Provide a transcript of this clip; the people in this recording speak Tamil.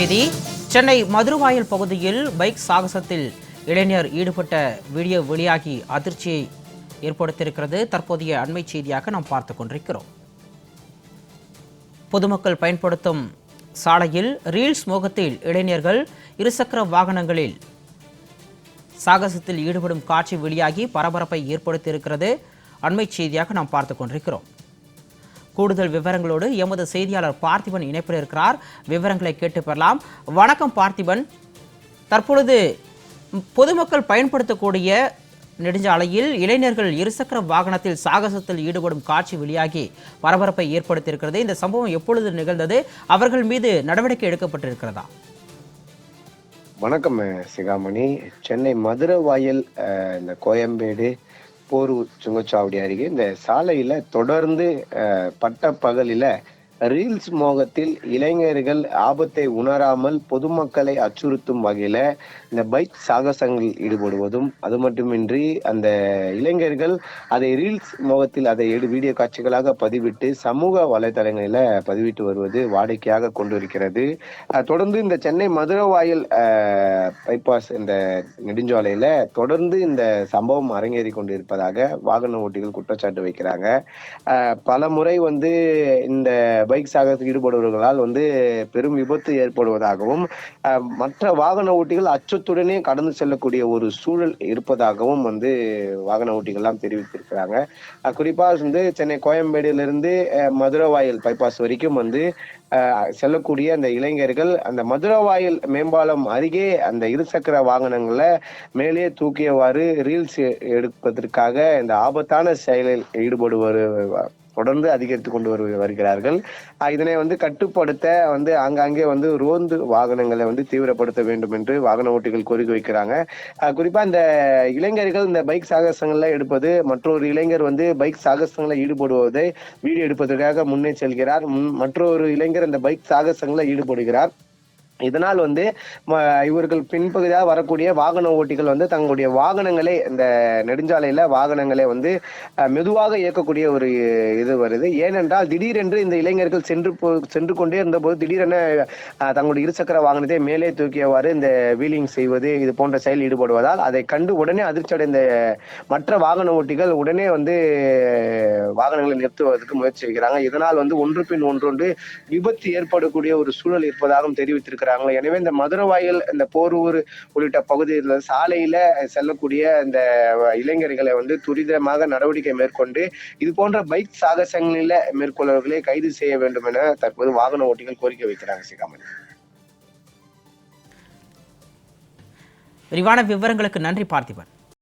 செய்தி. சென்னை மதுரவாயல் பகுதியில் பைக் சாகசத்தில் இளைஞர் ஈடுபட்ட வீடியோ வெளியாகி அதிர்ச்சியை ஏற்படுத்தியிருக்கிறது. தற்போதைய அண்மை செய்தியாக நாம் பார்த்து கொண்டிருக்கிறோம். பொதுமக்கள் பயன்படுத்தும் சாலையில் ரீல்ஸ் மோகத்தில் இளைஞர்கள் இருசக்கர வாகனங்களில் சாகசத்தில் ஈடுபடும் காட்சி வெளியாகி பரபரப்பை ஏற்படுத்தியிருக்கிறது. அண்மை செய்தியாக நாம் பார்த்து கொண்டிருக்கிறோம். கூடுதல் விவரங்களோடு எமது செய்தியாளர் பார்த்திபன் இணைப்பில் இருக்கிறார். விவரங்களை கேட்டு பெறலாம். வணக்கம் பார்த்திபன். தற்பொழுது பொதுமக்கள் பயன்படுத்தக்கூடிய நெடுஞ்சாலையில் இளைஞர்கள் இருசக்கர வாகனத்தில் சாகசத்தில் ஈடுபடும் காட்சி வெளியாகி பரபரப்பை ஏற்படுத்தியிருக்கிறது. இந்த சம்பவம் எப்பொழுது நிகழ்ந்தது? அவர்கள் மீது நடவடிக்கை எடுக்கப்பட்டிருக்கிறதா? வணக்கம் சிகாமணி. சென்னை மதுரை வாயில் இந்த கோயம்பேடு போரூர் சுங்கச்சாவடி அருகே இந்த சாலையில தொடர்ந்து அஹ், பட்ட பகலில ரீல்ஸ் மோகத்தில் இளைஞர்கள் ஆபத்தை உணராமல் பொதுமக்களை அச்சுறுத்தும் வகையில இந்த பைக் சாகசங்களில் ஈடுபடுவதும் அது மட்டுமின்றி அந்த இளைஞர்கள் அதை ரீல்ஸ் மோகத்தில் அதை எடு வீடியோ காட்சிகளாக பதிவிட்டு சமூக வலைதளங்களில பதிவிட்டு வருவது வாடிக்கையாக கொண்டிருக்கிறது. தொடர்ந்து இந்த சென்னை மதுரை வாயில் பைபாஸ் இந்த நெடுஞ்சாலையில தொடர்ந்து இந்த சம்பவம் அரங்கேறி கொண்டிருப்பதாக வாகன ஓட்டிகள் குற்றச்சாட்டு வைக்கிறாங்க. பல முறை வந்து இந்த பைக் சாகசத்தில் ஈடுபடுபவர்களால் வந்து பெரும் விபத்து ஏற்படுவதாகவும் மற்ற வாகன ஓட்டிகள் அச்சத்துடனே கடந்து செல்லக்கூடிய ஒரு சூழல் இருப்பதாகவும் வந்து வாகன ஓட்டிகள்லாம் தெரிவித்திருக்கிறாங்க. குறிப்பாக வந்து சென்னை கோயம்பேடுல அஹ் மதுரை வாயில் பைபாஸ் வரைக்கும் வந்து செல்லக்கூடிய அந்த இளைஞர்கள் அந்த மதுரவாயில் மேம்பாலம் அருகே அந்த இருசக்கர வாகனங்களை மேலே தூக்கியவாறு ரீல்ஸ் எடுப்பதற்காக இந்த ஆபத்தான செயலில் ஈடுபடுவது தொடர்ந்து அதிகரித்து கொண்டு வரு வருகிறார்கள். இதனை வந்து கட்டுப்படுத்த வந்து ஆங்காங்கே வந்து ரோந்து வாகனங்களை வந்து தீவிரப்படுத்த வேண்டும் என்று வாகன ஓட்டிகள் கோரிக்கை வைக்கிறாங்க. குறிப்பா இந்த இளைஞர்கள் இந்த பைக் சாகசங்கள்ல எடுப்பது மற்றொரு இளைஞர் வந்து பைக் சாகசங்களை ஈடுபடுவதை வீடியோ எடுப்பதற்காக முன்னே செல்கிறார். முன்- மற்றொரு இளைஞர் இந்த பைக் சாகசங்களை ஈடுபடுகிறார். இதனால் வந்து ம- இவர்கள் பின்பகுதியாக வரக்கூடிய வாகன ஓட்டிகள் வந்து தங்களுடைய வாகனங்களை இந்த நெடுஞ்சாலையில வாகனங்களை வந்து மெதுவாக இயக்கக்கூடிய ஒரு இது வருது. ஏனென்றால் திடீரென்று இந்த இளைஞர்கள் சென்று போ சென்று கொண்டே இருந்தபோது திடீரென தங்களுடைய இருசக்கர வாகனத்தை மேலே தூக்கியவாறு இந்த வீலிங் செய்வது இது போன்ற செயல் ஈடுபடுவதால் அதை கண்டு உடனே அதிர்ச்சி அடைந்த மற்ற வாகன ஓட்டிகள் உடனே வந்து வாகனங்களை நிறுத்துவதற்கு முயற்சி செய்கிறாங்க. இதனால் வந்து ஒன்று பின் ஒன்றொன்று விபத்து ஏற்படக்கூடிய ஒரு சூழல் இருப்பதாகவும் தெரிவித்திருக்கிறாங்க எனவே இந்த மதுரவாயில் இந்த போரூர் உள்ளிட்ட பகுதியில் சாலையில செல்லக்கூடிய இந்த இளைஞர்களை வந்து துரிதமாக நடவடிக்கை மேற்கொண்டு இது போன்ற பைக் சாகசங்களில மேற்கொள்ளவர்களை கைது செய்ய வேண்டும் என தற்போது வாகன ஓட்டிகள் கோரிக்கை வைக்கிறாங்க சிகாமணி. விரிவான விவரங்களுக்கு நன்றி பார்த்திபன்.